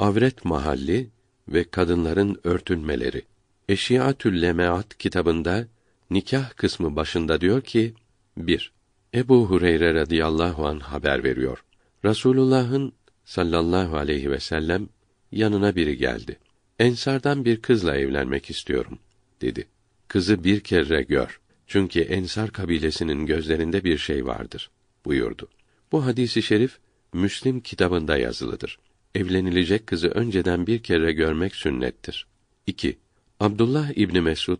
Avret mahalli ve kadınların örtünmeleri. Eşiatül Lemaat kitabında nikah kısmı başında diyor ki: 1. Ebu Hureyre radıyallahu an haber veriyor. Rasulullah'ın sallallahu aleyhi ve sellem yanına biri geldi. Ensardan bir kızla evlenmek istiyorum dedi. Kızı bir kere gör. Çünkü Ensar kabilesinin gözlerinde bir şey vardır buyurdu. Bu hadisi şerif Müslim kitabında yazılıdır. Evlenilecek kızı önceden bir kere görmek sünnettir. 2. Abdullah İbni Mesud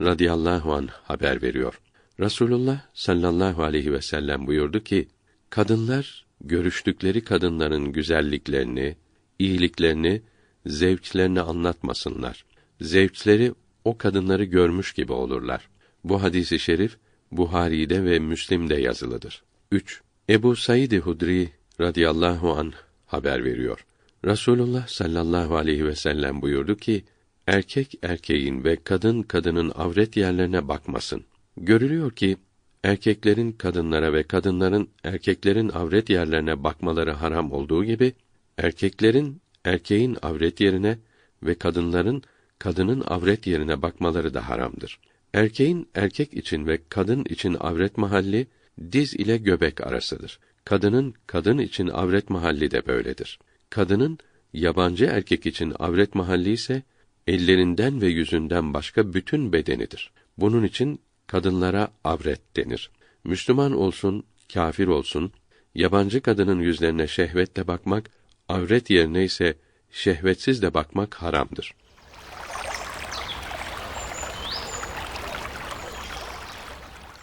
radıyallahu an haber veriyor. Rasulullah sallallahu aleyhi ve sellem buyurdu ki: Kadınlar görüştükleri kadınların güzelliklerini, iyiliklerini, zevklerini anlatmasınlar. Zevkleri o kadınları görmüş gibi olurlar. Bu hadisi şerif Buhari'de ve Müslim'de yazılıdır. 3. Ebu Said Hudri radıyallahu an haber veriyor. Rasulullah sallallahu aleyhi ve sellem buyurdu ki: Erkek erkeğin ve kadın kadının avret yerlerine bakmasın. Görülüyor ki erkeklerin kadınlara ve kadınların erkeklerin avret yerlerine bakmaları haram olduğu gibi erkeklerin erkeğin avret yerine ve kadınların kadının avret yerine bakmaları da haramdır. Erkeğin erkek için ve kadın için avret mahalli diz ile göbek arasıdır. Kadının kadın için avret mahalli de böyledir. Kadının yabancı erkek için avret mahalli ise ellerinden ve yüzünden başka bütün bedenidir. Bunun için kadınlara avret denir. Müslüman olsun, kafir olsun, yabancı kadının yüzlerine şehvetle bakmak, avret yerine ise şehvetsiz de bakmak haramdır.